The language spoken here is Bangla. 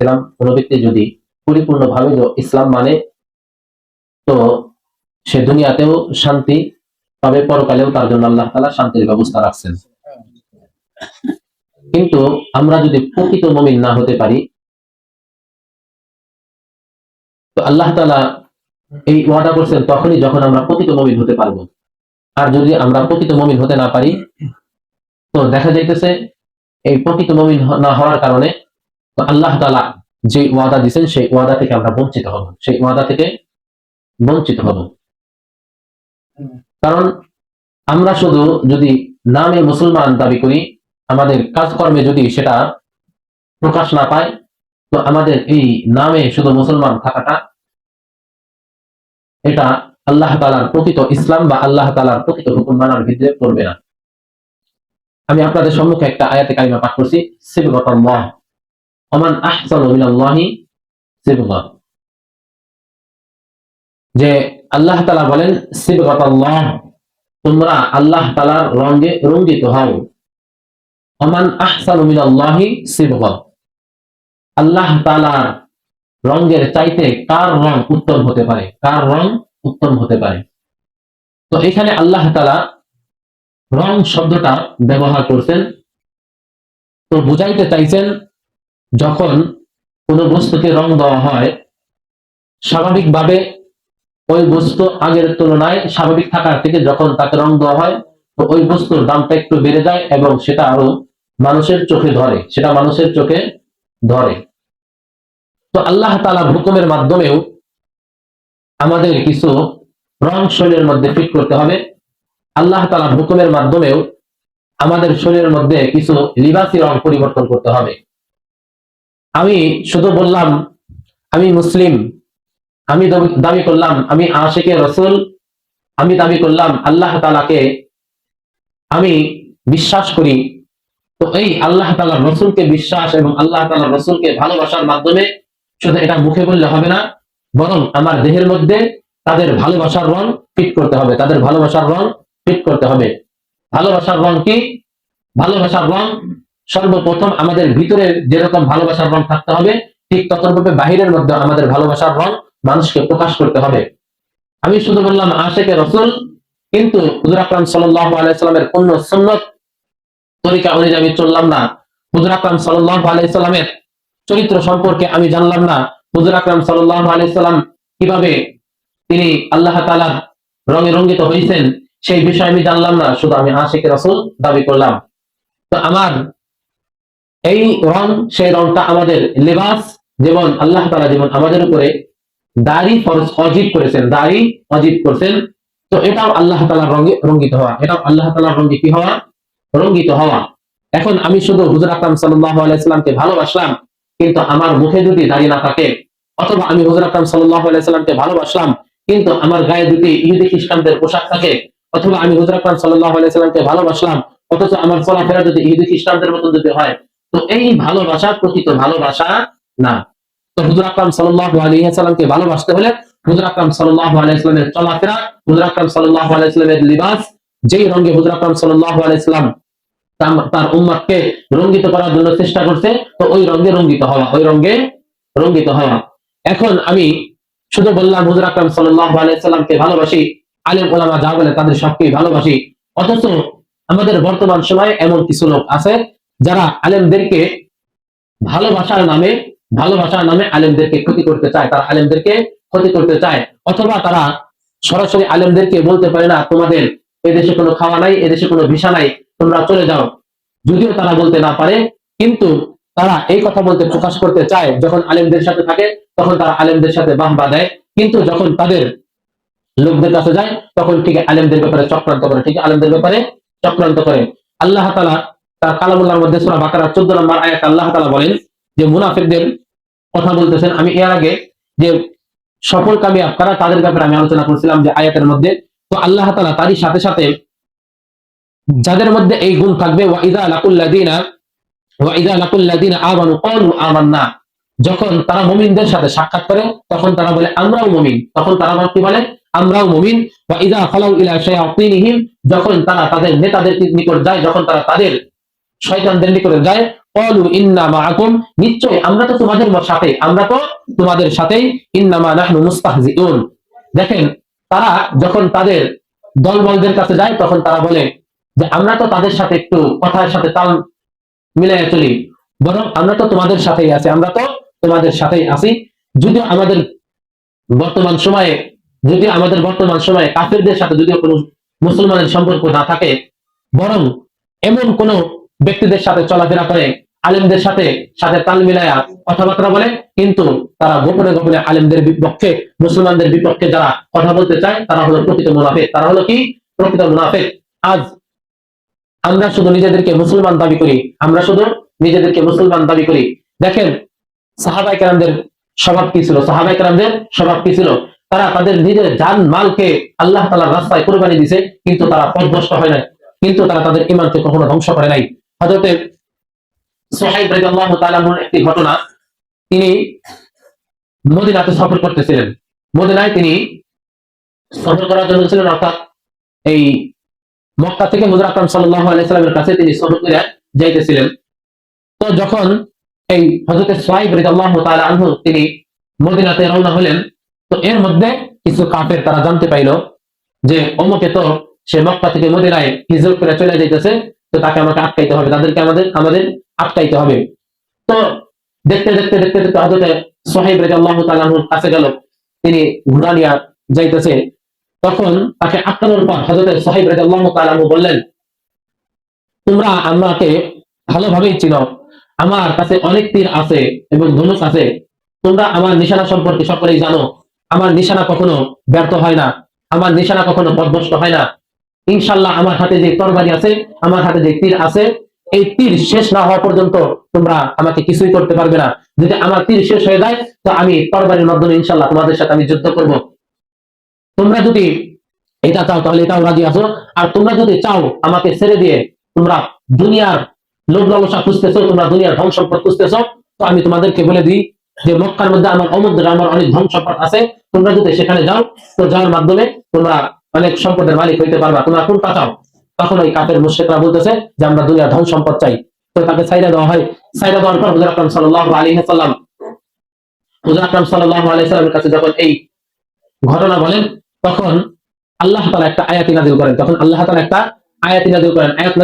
ইসলাম কোনো ব্যক্তি যদি পরিপূর্ণভাবে ইসলাম মানে তো সে দুনিয়াতেও শান্তি পাবে, পরকালেও তার জন্য আল্লাহ তালা শান্তির ব্যবস্থা রাখছেন। কিন্তু আমরা যদি প্রকৃত মমিন না হতে পারি, তো আল্লাহ তালা এই ওয়াদা করছেন তখনই যখন আমরা প্রকৃত মমিন হতে পারব। আর যদি আমরা প্রকৃত মমিন হতে না পারি, তো দেখা যাইতেছে এই প্রকৃত মমিন না হওয়ার কারণে আল্লাহ তালা যে ওয়াদা দিচ্ছেন সেই ওয়াদা থেকে আমরা বঞ্চিত হব। সেই ওয়াদা থেকে বঞ্চিত হব। কারণ আমরা শুধু যদি নামে মুসলমান দাবি করি, আমাদের কাজকর্মে যদি সেটা প্রকাশ না পায়, তো আমাদের এই নামে শুধু মুসলমান থাকাটা, এটা আল্লাহ তালার প্রকৃত ইসলাম বা আল্লাহ তালার প্রকৃত হুকুম মানার ভিতরে পড়বে না। আমি আপনাদের সম্মুখে একটা আয়াতে কালিমা পাঠ করছি, সিবগতাল্লাহ। ওমান আহসানু মিনাল্লাহি সিবগা। যে আল্লাহ তাআলা বলেন, সিবগতাল্লাহ তোমরা আল্লাহ তাআলার রঙে রঙ্গিত হও। ওমান আহসানু মিনাল্লাহি সিবগা। আল্লাহ তাআলার রঙের চাইতে কার রং উত্তম হতে পারে? কার রং উত্তম হতে পারে? তো এখানে আল্লাহ তাআলা রং শব্দটা ব্যবহার করছেন। তো বুঝাইতে চাইছেন যখন কোনো বস্তুকে রং দেওয়া হয়, স্বাভাবিকভাবে ওই বস্তু আগের তুলনায় স্বাভাবিক থাকার থেকে যখন তাকে রং দেওয়া হয়, তো ওই বস্তুর দামটা একটু বেড়ে যায় এবং সেটা আরও মানুষের চোখে ধরে। সেটা মানুষের চোখে ধরে। তো আল্লাহ তালার হুকুমের মাধ্যমেও আমাদের কিছু রং শরীরের মধ্যে ফিট করতে হবে। আল্লাহ তালার হুকুমের মাধ্যমেও আমাদের শরীরের মধ্যে কিছু লিবাসি রং পরিবর্তন করতে হবে। আমি শুধু বললাম, আমি মুসলিম, আমি দাবি- করলাম, আমি আশেকে রসুল, আমি দাবি করলাম আল্লাহ তালাকে আমি বিশ্বাস করি। তো এই আল্লাহ তালার রসুলকে বিশ্বাস এবং আল্লাহ তালার রসুলকে ভালোবাসার মাধ্যমে শুধু এটা মুখে বললে হবে না, বরং আমার দেহের মধ্যে তাদের ভালোবাসার রং ফিট করতে হবে, তাদের ভালোবাসার রং ফিট করতে হবে। ভালোবাসার রং কি? ভালোবাসার রং সর্বপ্রথম আমাদের ভিতরে যেরকম ভালোবাসার রং থাকতে হবে, ঠিক ততভাবে বাহিরের মধ্যে আমাদের ভালোবাসার রং মানুষকে প্রকাশ করতে হবে। আমি শুধু বললাম, আশেকে রসুল, কিন্তু হুজুর আকরাম সাল্লাহ কোন সুন্নত তরিকা অনুযায়ী আমি চললাম না। হুজুর আকরাম সাল্লাহ চরিত্র সম্পর্কে আমি জানলাম না। হুজুর আকরাম সাল্লাহ কীভাবে তিনি আল্লাহ তালার রঙে রঙ্গিত হয়েছেন, সেই বিষয়ে আমি জানলাম না। শুধু আমি আশেকে রসুল দাবি করলাম। তো আমার এই রং, সেই রংটা আমাদের লেবাস যেমন আল্লাহ তালা যেমন আমাদের উপরে দাড়ি ফরজ অজিব করেছেন, দাড়ি অজিব করছেন। তো এটাও আল্লাহ তালার রঙে রঙ্গিত হওয়া, এটাও আল্লাহ তালার রঙে কি হওয়া? রঙ্গিত হওয়া। এখন আমি শুধু হুজুর আকরাম সাল্লাহ আলাইসাল্লামকে ভালোবাসলাম, কিন্তু আমার মুখে যদি দাঁড়িয়ে না থাকে। অথবা আমি হুজুর আকরাম সাল্লাহ আলাইসাল্লামকে ভালোবাসলাম, কিন্তু আমার গায়ে যদি ইহুদি খ্রিস্টানদের পোশাক থাকে। অথবা আমি হুজুর আকরাম সাল্লাহ আলাইসাল্লামকে ভালোবাসলাম, অথচ আমার চলাফেরা যদি ইহুদি খ্রিস্টানদের মতন যদি হয় তো এই ভালোবাসা প্রকৃত ভালোবাসা না। তো হুজুর আকরাম সাল্লাহ আলাইসাল্লামকে ভালোবাসতে হলে হুজুর আকরাম সাল্লাহ আলাইসাল্লামের চলাফেরা, হুজুর আকরাম সাল্লাহ আলাইসাল্লামের লিবাস, যেই রঙে হুজুর আকরাম সাল্লাহ আলাইসাল্লাম তাম- তার উম্মাদকে রঙ্গিত করার জন্য চেষ্টা করছে, তো ওই রঙে রঙ্গিত হওয়া, ওই রঙে রঙ্গিত হওয়া। এখন আমি শুধু বললাম হুজুর আকরাম সাল্লাহ আলাইসাল্লামকে ভালোবাসি, আলেম ওলামা যা বলে তাদের সবকেই ভালোবাসি, অথচ আমাদের বর্তমান সময়ে এমন কিছু লোক আছে যারা আলেমদেরকে ভালোবাসার নামে ভালোবাসার নামে আলেমদেরকে ক্ষতি করতে চায়, তারা আলেমদেরকে ক্ষতি করতে চায়, অথবা তারা সরাসরি আলেমদেরকে বলতে পারে, না, তোমাদের এদেশে কোনো খাওয়া নাই, এদেশে কোনো ভিসা নাই, তোমরা চলে যাও। যদিও তারা বলতে না পারে, কিন্তু তারা এই কথা বলতে প্রকাশ করতে চায়, যখন আলেমদের সাথে থাকে, তখন তারা আলেমদের সাথে বাহবা দেয়, কিন্তু যখন তাদের লোকদের কাছে যায়, তখন ঠিক আলেমদের ব্যাপারে চক্রান্ত করে, ঠিক আলেমদের ব্যাপারে চক্রান্ত করে। আল্লাহ তালা তার কালামুল্লাহর মধ্যে সুরা বাকারা চোদ্দ নম্বর আয়াত আল্লাহ তালা বলেন যে মুনাফিকদের কথা বলতেছেন। আমি এর আগে যে সফল কামিয়াব কারা তাদের ব্যাপারে আমি আলোচনা করছিলাম যে আয়াতের মধ্যে। তো আল্লাহ তালা তারই সাথে সাথে যাদের মধ্যে এই গুণ থাকবে ওয়াইদা লাকুল্লাদিনা ওয়াইদা লাকুল্লাদিনা আমানু ক্বালু আমান্না। যখন তারা মুমিনদের সাথে সাক্ষাৎ করে, তখন তারা বলে, আমরাও মুমিন। তখন তারা কি বলে? আমরাও মুমিন। ওয়াইদা খালাউ ইলা শায়াতিনহিম, যখন তারা তাদের নেতাদের নিকট যায়, যখন তারা তাদের শয়তানদের নিকটে যায়। ক্বালু ইন্না মাআকুম, নিশ্চয় আমরা তো তোমাদের সাথে, আমরা তো তোমাদের সাথেই, ইন্নামা নাহনু মুস্তাহজিউন। দেখেন, তারা যখন তাদের দলবলদের কাছে যায়, তখন তারা বলে যে, আমরা তো তাদের সাথে একটু কথার সাথে তাল মিলাই চলি। বরং আমরা তো তোমাদের সাথেই আছি, আমরা তো তোমাদের সাথেই আছি। যদিও আমাদের বর্তমান সময়ে যদি আমাদের বর্তমান সময়ে কাফেরদের সাথে যদিও কোনো মুসলমানের সম্পর্ক না থাকে, বরং এমন কোন ব্যক্তিদের সাথে চলাফেরা করে, আলেমদের সাথে সাথে তাল মিলায়া কথাবার্তা বলে, কিন্তু তারা গোপনে গোপনে আলেমদের বিপক্ষে, মুসলমানদের বিপক্ষে যারা কথা বলতে চায়, তারা হলো প্রকৃত মুনাফেক। তারা হলো কি? প্রকৃত মুনাফেক। আজ আমরা শুধু নিজেদেরকে মুসলমান দাবি করি, আমরা শুধু নিজেদেরকে মুসলমান দাবি করি। দেখেন সাহাবাই কেরামদের স্বভাব কি ছিল? সাহাবাই কেরামদের স্বভাব কি ছিল? তারা তাদের নিজের জান, মালকে আল্লাহ তালার রাস্তায় কোরবানি দিছে, কিন্তু তারা পথভ্রষ্ট হয় নাই। কিন্তু তারা তাদের ইমানকে কখনো ধ্বংস করে নাই। হজরতে সোহাইব রাদিয়াল্লাহু তাআলা আনহুর একটি ঘটনা, তিনি মদিনাতে সফর করতেছিলেন। মদিনায় তিনি সফর করার জন্য ছিলেন, অর্থাৎ এই মক্কা থেকে হুজুর আকরাম সাল্লামের কাছে তিনি সফর করে যাইতেছিলেন। তো যখন এই হযরত সোহাইব রাদিয়াল্লাহু তাআলা আনহু তিনি মদিনাতে রওনা হলেন, তো এর মধ্যে কিছু কাফের তারা জানতে পাইলো যে অমুকে তো সে মক্কা থেকে মদিনায় হিজরত করে চলে যাইতেছে। তো তাকে আমাকে আটকাইতে হবে। তাদেরকে আমাদের আমাদের আটকাইতে হবে। তো দেখতে দেখতে দেখতে দেখতে হজরত সোহাইব রাদিয়াল্লাহু তাআলা আনহুর কাছে গেল। তিনি ঘোড়া যাইতেছে। তখন তাকে আটকানোর পর হজরত রাদিয়াল্লাহু তাআলা আনহু বললেন, তোমরা আমাকে ভালোভাবেই চিনো। আমার কাছে অনেক তীর আছে এবং ধনুক আছে। তোমরা আমার নিশানা সম্পর্কে সকলেই জানো। আমার নিশানা কখনো ব্যর্থ হয় না। আমার নিশানা কখনো পদভস্ত হয় না। ইনশাল্লাহ আমার হাতে যে তরবারি আছে, আমার হাতে যে তীর আছে, এই তীর শেষ না হওয়া পর্যন্ত তোমরা আমাকে কিছুই করতে পারবে না। যদি আমার তীর শেষ হয়ে যায়, তো আমি তরবারির মাধ্যমে ইনশাল্লাহ তোমাদের সাথে আমি যুদ্ধ করব। তোমরা যদি এটা চাও, তাহলে এটাও রাজি আছো। আর তোমরা যদি চাও আমাকে ছেড়ে দিয়ে তোমরা দুনিয়ার লোভ লালসা খুঁজতেছো, তোমরা দুনিয়ার ধন সম্পদ খুঁজতেছো, তো আমি তোমাদেরকে বলে দিই যে মক্কার মধ্যে আমার অমুদ্রে আমার অনেক ধন সম্পদ আছে। তোমরা যদি সেখানে যাও, তো যাওয়ার মাধ্যমে তোমরা অনেক সম্পদের মালিক হইতে পারবা। তোমরা কোনটা চাও। তখন ওই কাপের মুশ্রিকরা বলতেছে যে, আমরা দুনিয়ার ধন সম্পদ চাই। তো তাকে সাইরা দেওয়া হয়। সাইরা দেওয়ার পর হুজুর আকরাম সাল্লাল্লাহু আলাইহি সাল্লাম হুজুর আকরাম সাল্লাল্লাহু আলাইহি সাল্লামের কাছে যখন এই ঘটনা বলেন, তখন আল্লাহ তাআলা একটা আয়াতি নাযিল করেন। তখন আল্লাহ তাআলা একটা আয়াতি নাযিল করেন। আয়াত